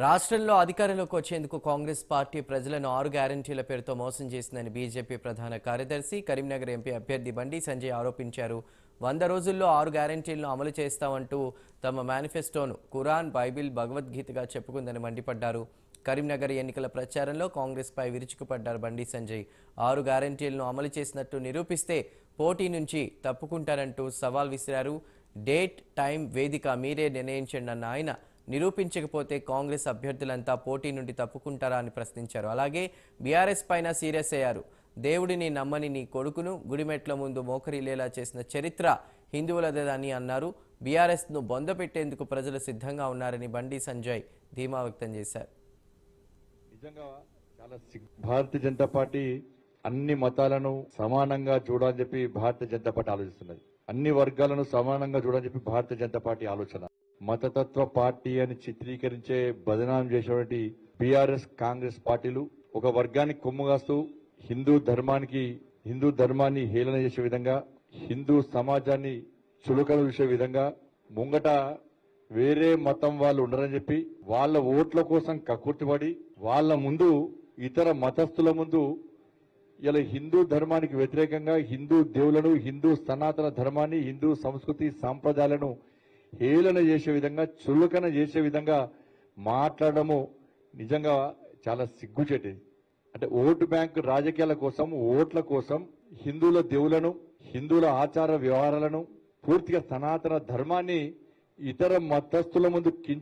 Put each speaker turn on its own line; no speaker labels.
రాష్ట్రంలో అధికారంలోకి వచ్చేందుకు కాంగ్రెస్ పార్టీ ప్రజలను ఆరు గ్యారంటీల పేరుతో మోసం చేసిందని బీజేపీ ప్రధాన కార్యదర్శి కరీంనగర్ ఎంపీ అభ్యర్థి బండి సంజయ్ ఆరోపించారు. వంద రోజుల్లో ఆరు గ్యారంటీలను అమలు చేస్తామంటూ తమ మేనిఫెస్టోను ఖురాన్ బైబిల్ భగవద్గీతగా చెప్పుకుందని మండిపడ్డారు. కరీంనగర్ ఎన్నికల ప్రచారంలో కాంగ్రెస్పై విరుచుకుపడ్డారు బండి సంజయ్. ఆరు గ్యారంటీలను అమలు చేసినట్టు నిరూపిస్తే పోటీ నుంచి తప్పుకుంటారంటూ సవాల్ విసిరారు. డేట్ టైం వేదిక మీరే నిర్ణయించండి అన్న ఆయన నిరూపించకపోతే కాంగ్రెస్ అభ్యర్థులంతా పోటీ నుండి తప్పుకుంటారా అని ప్రశ్నించారు. అలాగే బీఆర్ఎస్ పైన సీరియస్ అయ్యారు. దేవుడిని నమ్మని నీ కొడుకును గుడిమెట్ల ముందు మోకరిల్లేలా చేసిన చరిత్ర హిందువులదని అన్నారు. బీఆర్ఎస్ను బొందపెట్టేందుకు ప్రజలు సిద్ధంగా ఉన్నారని బండి సంజయ్ ధీమా వ్యక్తం చేశారు.
నిజంగా చాలా భారతీయ జనతా పార్టీ అన్ని మతాలను సమానంగా చూడాలని చెప్పి భారతీయ జనతా పార్టీ ఆలోచిస్తున్నది. అన్ని వర్గాలను సమానంగా చూడాలని చెప్పి భారతీయ జనతా పార్టీ ఆలోచన. మతతత్వ పార్టీ అని చిత్రీకరించే బదనాం చేసేటువంటి బీఆర్ఎస్ కాంగ్రెస్ పార్టీలు ఒక వర్గానికి కొమ్ముగాస్తూ హిందూ ధర్మానికి హిందూ ధర్మాన్ని హేళన చేసే విధంగా హిందూ సమాజాన్ని చులకన చూసే విధంగా ముంగట వేరే మతం వాళ్ళు ఉండరని చెప్పి వాళ్ళ ఓట్ల కోసం కక్కుర్తిపడి వాళ్ళ ముందు ఇతర మతస్థుల ముందు ఇలా హిందూ ధర్మానికి వ్యతిరేకంగా హిందూ దేవులను హిందూ సనాతన ధర్మాన్ని హిందూ సంస్కృతి సాంప్రదాయాలను హేళన చేసే విధంగా చులకన చేసే విధంగా మాట్లాడము నిజంగా చాలా సిగ్గుచేటిది. అంటే ఓటు బ్యాంక్ రాజకీయాల కోసం ఓట్ల కోసం హిందువుల దేవులను హిందువుల ఆచార వ్యవహారాలను పూర్తిగా సనాతన ధర్మాన్ని ఇతర మతస్థుల ముందు కించ